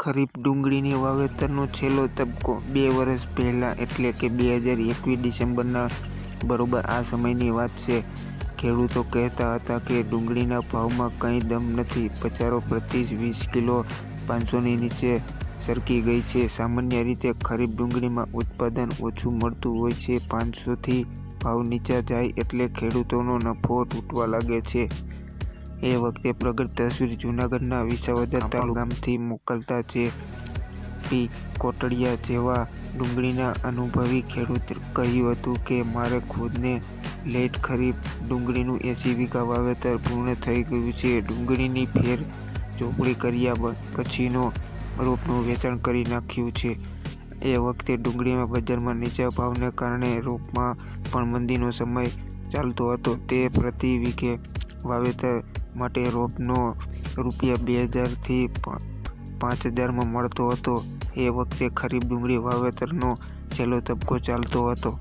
ખરીફ ડુંગળીની વાવેતરનો છેલ્લો તબક્કો બે વર્ષ પહેલાં એટલે કે બે હજાર એકવીસ ડિસેમ્બરના. બરોબર, આ સમયની વાત છે. ખેડૂતો કહેતા હતા કે ડુંગળીના ભાવમાં કંઈ દમ નથી. પચારો પ્રતિ વીસ કિલો પાંચસોની નીચે સરકી ગઈ છે. સામાન્ય રીતે ખરીફ ડુંગળીમાં ઉત્પાદન ઓછું મળતું હોય છે. પાંચસોથી ભાવ નીચા જાય એટલે ખેડૂતોનો નફો તૂટવા લાગે છે. એ વખતે પ્રગટ તસવીર જૂનાગઢના વિસાવદર ગામથી મોકલતા જે પી કોટડિયા જેવા ડુંગળીના અનુભવી ખેડૂત કહ્યું હતું કે મારે ખુદને લેટ ખરીફ ડુંગળીનું એંસી વીઘા વાવેતર પૂર્ણ થઈ ગયું છે. ડુંગળીની ફેર ચોપડી કર્યા પછીનો રોપનું વેચાણ કરી નાખ્યું છે. એ વખતે ડુંગળીમાં બજારમાં નીચા ભાવને કારણે રોપમાં પણ મંદીનો સમય ચાલતો હતો. તે પ્રતિ વીઘે વાવેતર માટે રોપનો રૂપિયા બે હજારથી પાંચ હજારમાં મળતો હતો. એ વખતે ખરીફ ડુંગળી વાવેતરનો છેલ્લો તબક્કો ચાલતો હતો.